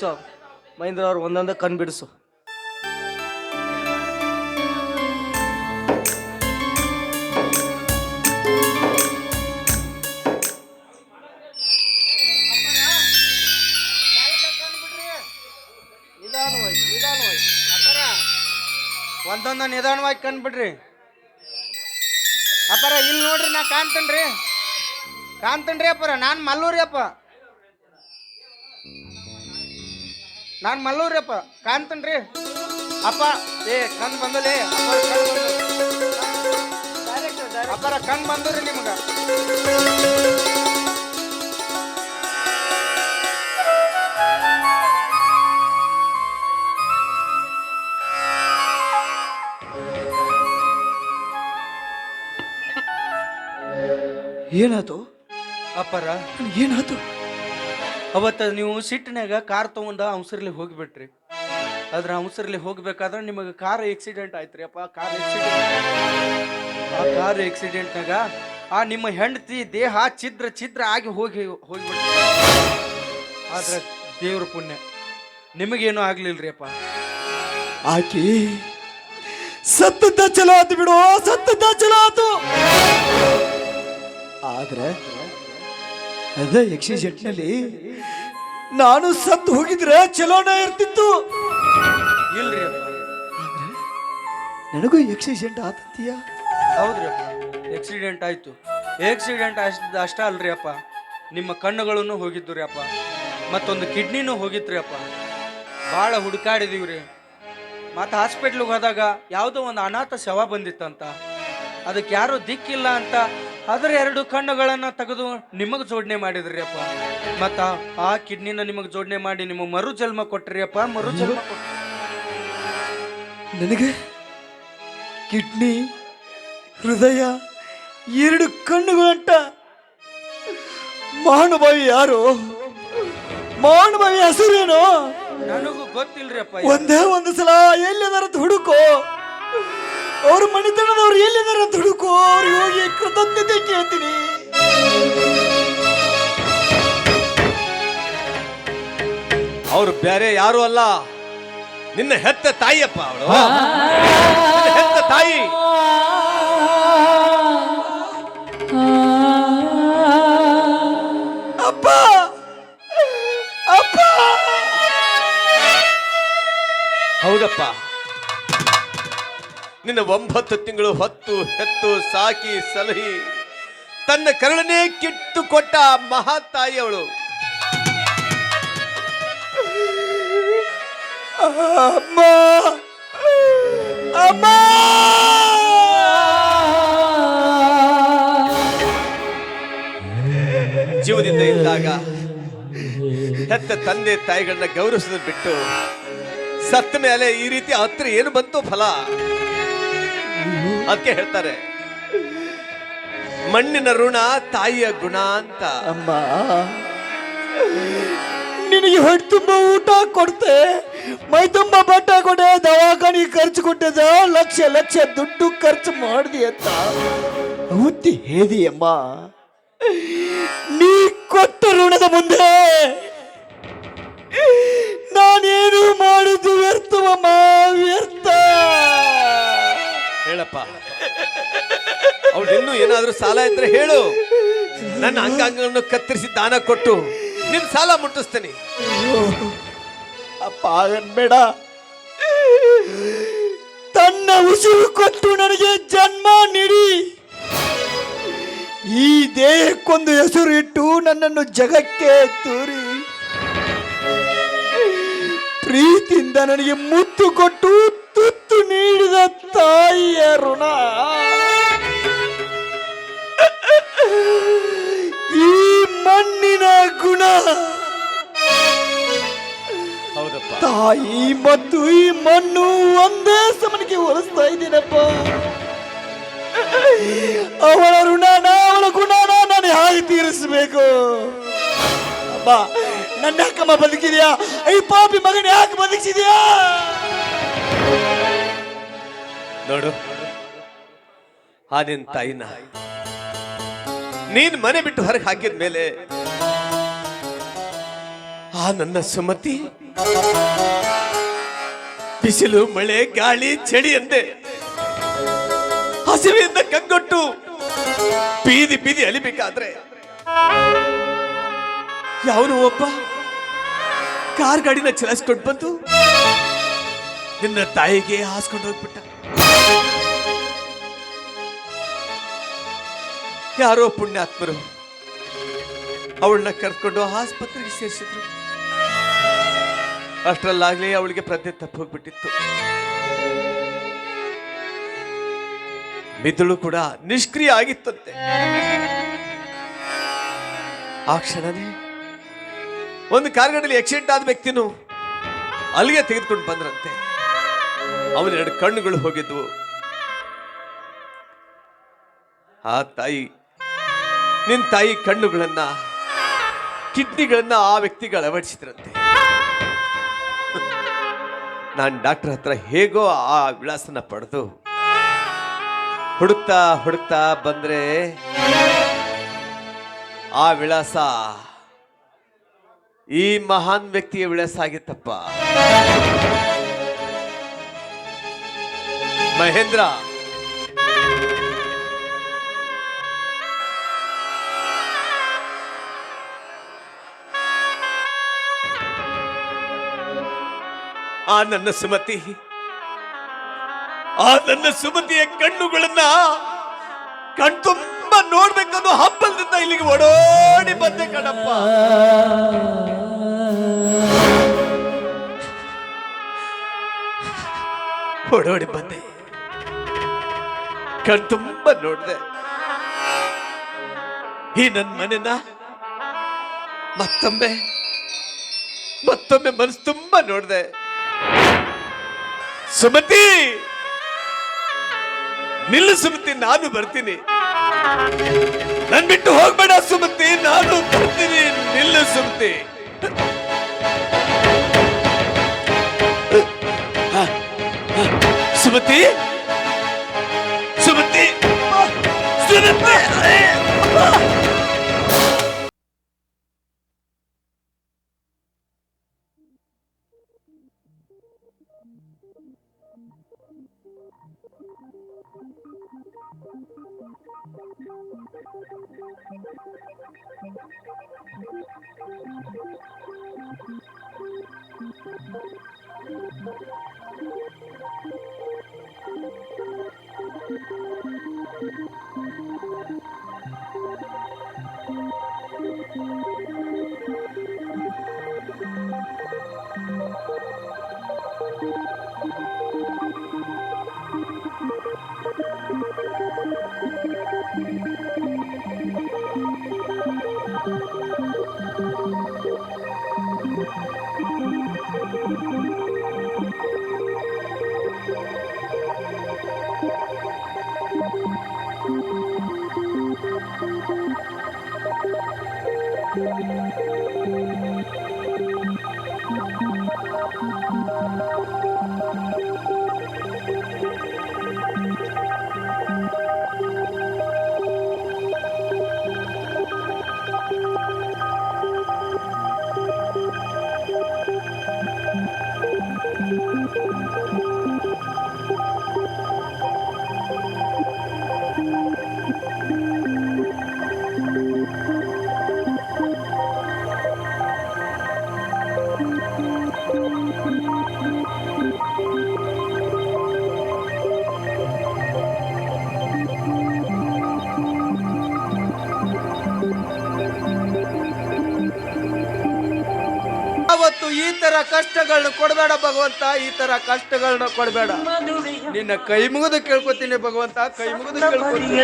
ಹಚ್ಚು ಮಹೇಂದ್ರ ಅವ್ರು ಒಂದೊಂದೇ ಕಣ್ ಬಿಡಿಸು. ಒಂದೊಂದ ನಿಧಾನವಾಗಿ ಕಂಡ್ಬಿಡ್ರಿ ಅಪ್ಪರ ಇಲ್ಲಿ ನೋಡ್ರಿ ನಾ ಕಾಣ್ತೇನ್ರಿ. ಕಾಣ್ತೇನ್ರಿ ಅಪ್ಪರ, ನಾನು ಮಲ್ಲೂರಿ ಅಪ್ಪ. ನಾನು ಮಲ್ಲೂರಪ್ಪ. ಅಪ್ಪ ಕಾಣ್ತೇನ್ರಿ. ಅಪ್ಪ ಏ ಕಣ್ ಬಂದಲೇ ಅಪ್ಪರ ಕಣ್ ಬಂದ್ರಿ ನಿಮಗ. ಏನಾತು ಅಪ್ಪರ. ಏನಾತು ಅವತ್ತ ನೀವು ಸಿಟ್ಟಿನಾಗ ಕಾರ್ ತೊಗೊಂಡು ಅಂಸರ್ಲಿ ಹೋಗ್ಬಿಟ್ರಿ. ಅದ್ರ ಅಂಸರ್ಲಿ ಹೋಗ್ಬೇಕಾದ್ರೆ ನಿಮಗೆ ಕಾರ್ ಆಕ್ಸಿಡೆಂಟ್ ರೀ ಅಪ್ಪ, ಕಾರ್ ಆಕ್ಸಿಡೆಂಟ್ ಆ ಕಾರ್ ಆಕ್ಸಿಡೆಂಟ್ನಾಗ ಆ ನಿಮ್ಮ ಹೆಂಡತಿ ದೇಹ ಛಿದ್ರ ಛಿದ್ರ ಆಗಿ ಹೋಗಿ, ಹೋಗ್ಬಿಟ್ರಿ. ಆದ್ರೆ ದೇವ್ರ ಪುಣ್ಯ. ನಿಮಗೇನು ಆಗ್ಲಿಲ್ರಿ ಅಪ್ಪ. ಆಕಿ ಸತ್ತದ ಚಲೋ ಆತು ಬಿಡು ಸತ್ತದ ಚಲೋ ಆತು. ಆದ್ರೆ ಅದ ನಲ್ಲಿ ನಾನು ಸತ್ತು ಹೋಗಿದ್ರೆ ಚಲೋನ ಇರ್ತಿತ್ತು. ಇಲ್ರಿ. ಅಪ್ಪ ನನಗೂ ಎಕ್ಸಿಡೆಂಟ್ ಆತತ್ತೀಯ ಹೌದ್ರಿ ಅಪ್ಪ. ಆಕ್ಸಿಡೆಂಟ್ ಆಯ್ತು. ಆಕ್ಸಿಡೆಂಟ್ ಅಷ್ಟ ಅಷ್ಟ ಅಲ್ರಿ ಅಪ್ಪ. ನಿಮ್ಮ ಕಣ್ಣುಗಳನ್ನು ಹೋಗಿದ್ದು ರೀ ಅಪ್ಪ. ಮತ್ತೊಂದು ಕಿಡ್ನಿನೂ ಹೋಗಿತ್ರಿ ಅಪ್ಪ. ಭಾಳ ಹುಡುಕಾಡಿದೀವ್ರಿ. ಮತ್ತು ಹಾಸ್ಪಿಟ್ಲಿಗೆ ಹೋದಾಗ ಯಾವುದೋ ಒಂದು ಅನಾಥ ಶವ ಬಂದಿತ್ತಂತ. ಅದಕ್ಕೆ ಯಾರೂ ದಿಕ್ಕಿಲ್ಲ ಅಂತ ಅದರ ಎರಡು ಕಣ್ಣುಗಳನ್ನು ತೆಗೆದು ನಿಮಗ್ ಜೋಡಣೆ ಮಾಡಿದ್ರಿ ಅಪ್ಪ ಮತ್ತ ಆ ಕಿಡ್ನಿನ ನಿಮಗೆ ಜೋಡಣೆ ಮಾಡಿ ನಿಮಗೆ ಮರು ಜನ್ಮ ಕೊಟ್ರಿ ಅಪ್ಪ ಮರು ಜನ್ಮ ನನಗೆ? ಕಿಡ್ನಿ ಹೃದಯ ಎರಡು ಕಣ್ಣುಗಳಂಟ ಮಹಾನುಭಾವಿ ಯಾರು? ಮಹಾನುಭಾವಿ ಹೆಸರೇನು? ನನಗೂ ಗೊತ್ತಿಲ್ರಿ ಅಪ್ಪ ಒಂದೇ ಒಂದು ಸಲ ಎಲ್ಲಿ ಹುಡುಕೋ? ಅವ್ರ ಮನೆತನದವ್ರು ಎಲ್ಲಿದ್ದಾರೆ ಅಂತ ಹುಡುಕೋ ಅವ್ರಿಗೆ ಹೋಗಿ ಕೃತಜ್ಞತೆ ಕೇಳ್ತೀನಿ. ಅವ್ರು ಬೇರೆ ಯಾರು ಅಲ್ಲ. ನಿನ್ನ ಹೆತ್ತ ತಾಯಿಯಪ್ಪ ಅವಳು. ಹೆತ್ತ ತಾಯಿ. ಅಪ್ಪ. ಅಪ್ಪ. ಹೌದಪ್ಪ. ನಿನ್ನ ಒಂಬತ್ತು ತಿಂಗಳು ಹೊತ್ತು ಹೆತ್ತು ಸಾಕಿ ಸಲಹಿ. ತನ್ನ ಕರುಳನೇ ಕಿಟ್ಟು ಕೊಟ್ಟ ಮಹಾತಾಯಿಯವಳು. ಅಮ್ಮ! ಅಮ್ಮ! ಜೀವದಿಂದ ಇದ್ದಾಗ ಹೆತ್ತ ತಂದೆ ತಾಯಿಗಳನ್ನ ಗೌರವಿಸೋದು ಬಿಟ್ಟು ಸತ್ತ ಮೇಲೆ ಈ ರೀತಿ ಹತ್ರ ಏನು ಬಂತು ಫಲ? ಅದಕ್ಕೆ ಹೇಳ್ತಾರೆ, ಮಣ್ಣಿನ ಋಣ ತಾಯಿಯ ಗುಣ ಅಂತ. ಅಮ್ಮ, ನಿನಗೆ ಹೊಟ್ಟೆ ತುಂಬ ಊಟ ಕೊಡ್ತೆ. ಮೈ ತುಂಬ ಬಟ್ಟೆ ಕೊಡೆ, ದವಾಖಾನಿಗೆ ಖರ್ಚು ಕೊಟ್ಟಿದ್ದ, ಲಕ್ಷ ಲಕ್ಷ ದುಡ್ಡು ಖರ್ಚು ಮಾಡಿದಿ ಅಂತ. ಹೇದಿ ಅಮ್ಮ. ನೀ ಕೊಟ್ಟ ಋಣದ ಮುಂದೆ ನಾನೇನು ಮಾಡಿದ್ದು ವ್ಯರ್ಥವಮ್ಮ, ವ್ಯರ್ಥ. ಹೇಳಪ್ಪ. ಅವಳು ಇನ್ನೂ ಏನಾದ್ರೂ ಸಾಲ ಇದ್ರೆ ಹೇಳು. ನನ್ನ ಅಂಗಾಂಗಗಳನ್ನು ಕತ್ತರಿಸಿ ದಾನ ಕೊಟ್ಟು ನಿನ್ ಸಾಲ ಮುಟ್ಟಿಸ್ತೇನೆ. ಅಪ್ಪ ಬೇಡ ತನ್ನ ಉಸಿರು ಕೊಟ್ಟು ನನಗೆ ಜನ್ಮ ನೀಡಿ. ಈ ದೇಹಕ್ಕೊಂದು ಹೆಸರು ಇಟ್ಟು ನನ್ನನ್ನು ಜಗಕ್ಕೆ ತೋರಿ. ಪ್ರೀತಿಯಿಂದ ನನಗೆ ಮುತ್ತು ಕೊಟ್ಟು ನೀಡಿದ ತಾಯಿಯ ಋಣ ಈ ಮಣ್ಣಿನ ಗುಣ. ತಾಯಿ ಮತ್ತು ಈ ಮಣ್ಣು ಒಂದೇ ಸಮನಿಗೆ ಹೋಲಿಸ್ತಾ ಇದ್ದೀನಪ್ಪ. ಅವಳ ಋಣನ ಅವಳ ಗುಣನ ನಾನು ಹೇಗೆ ತೀರಿಸಬೇಕು. ಅಪ್ಪ ನನ್ನ ಅಕ್ಕಮ್ಮ ಬದುಕಿದೆಯಾ? ಈ ಪಾಪಿ ಮಗನ ಯಾಕೆ ಬದುಕಿಸಿದ್ಯಾ? ನೋಡು. ನಿನ್ ತಾಯಿನ ನೀನ್ ಮನೆ ಬಿಟ್ಟು ಹೊರಗೆ ಹಾಕಿದ ಮೇಲೆ ಆ ನನ್ನ ಸುಮತಿ ಬಿಸಿಲು, ಮಳೆ, ಗಾಳಿ, ಚಳಿ ಅಂದೆ. ಹಸಿವೆಯಿಂದ ಕಂಗೊಟ್ಟು ಬೀದಿ ಬೀದಿ ಅಲಿಬೇಕಾದ್ರೆ ಯಾವನು ಒಬ್ಬ ಕಾರ್ ಗಾಡಿನ ಚಲಾಯಿಸ್ಕೊಂಡು ಬಂತು ನಿನ್ನ ತಾಯಿಗೆ ಹಾಸ್ಕೊಂಡು ಹೋಗ್ಬಿಟ್ಟ. ಯಾರೋ ಪುಣ್ಯಾತ್ಮರು ಅವಳನ್ನ ಕರ್ಕೊಂಡು ಆಸ್ಪತ್ರೆಗೆ ಸೇರಿಸಿದ್ರು. ಅಷ್ಟರಲ್ಲಾಗ್ಲಿ ಅವಳಿಗೆ ಪ್ರಜ್ಞೆ ತಪ್ಪು ಹೋಗ್ಬಿಟ್ಟಿತ್ತು. ಮಿದುಳು ಕೂಡ ನಿಷ್ಕ್ರಿಯ ಆಗಿತ್ತಂತೆ. ಆ ಕ್ಷಣನೇ ಒಂದು ಕಾರ್ಗಡಲ್ಲಿ ಆಕ್ಸಿಡೆಂಟ್ ಆದ ವ್ಯಕ್ತಿನೂ ಅಲ್ಲಿಗೆ ತೆಗೆದುಕೊಂಡು ಬಂದ್ರಂತೆ. ಅವನ ಎರಡು ಕಣ್ಣುಗಳು ಹೋಗಿದ್ವು. ಆ ತಾಯಿ ನಿನ್ ತಾಯಿ ಕಣ್ಣುಗಳನ್ನ, ಕಿಡ್ನಿಗಳನ್ನ ಆ ವ್ಯಕ್ತಿಗೆ ಅಳವಡಿಸಿದ್ರಂತೆ. ನಾನು ಡಾಕ್ಟರ್ ಹತ್ರ ಹೇಗೋ ಆ ವಿಳಾಸನ ಪಡೆದು ಹುಡುಕ್ತಾ ಹುಡುಕ್ತಾ ಬಂದ್ರೆ ಆ ವಿಳಾಸ ಈ ಮಹಾನ್ ವ್ಯಕ್ತಿಯ ವಿಳಾಸ ಆಗಿತ್ತಪ್ಪ. ಮಹೇಂದ್ರ ಆ ನನ್ನ ಸುಮತಿ. ಆ ನನ್ನ ಸುಮತಿಯ ಕಣ್ಣುಗಳನ್ನ ಕಣ್ತುಂಬ ನೋಡ್ಬೇಕನ್ನೋ ಹಬ್ಬಲ್ದಿಂದ ಇಲ್ಲಿಗೆ ಓಡೋಡಿ ಬಂದೆ ಕಣಪ್ಪ. ಓಡೋಡಿ ಬಂದೆ. ಕಣ್ತುಂಬ ನೋಡ್ದೆ. ಈ ನನ್ನ ಮನೆನ ಮತ್ತೊಮ್ಮೆ ಮತ್ತೊಮ್ಮೆ ಮನಸ್ಸು ತುಂಬ ನೋಡ್ದೆ. ಸುಮತಿ! ನಿಲ್ಲು ಸುಮತಿ, ನಾನು ಬರ್ತೀನಿ. ನನ್ ಬಿಟ್ಟು ಹೋಗ್ಬೇಡ ಸುಮತಿ, ನಾನು ಬರ್ತೀನಿ. ನಿಲ್ಲು ಸುಮತಿ. ಸುಮತಿ? ಸುಮತಿ? ಸುಮತಿ! ಸುಮತಿ ಅವತ್ತು ಈ ತರ ಕಷ್ಟಗಳನ್ನ ಕೊಡಬೇಡ ಭಗವಂತ ಈ ತರ ಕಷ್ಟಗಳನ್ನ ಕೊಡಬೇಡ. ನಿನ್ನ ಕೈ ಮುಗಿದು ಕೇಳ್ಕೊತೀನಿ ಭಗವಂತ ಕೈ ಮುಗಿದು ಕೇಳ್ಕೊತೀನಿ.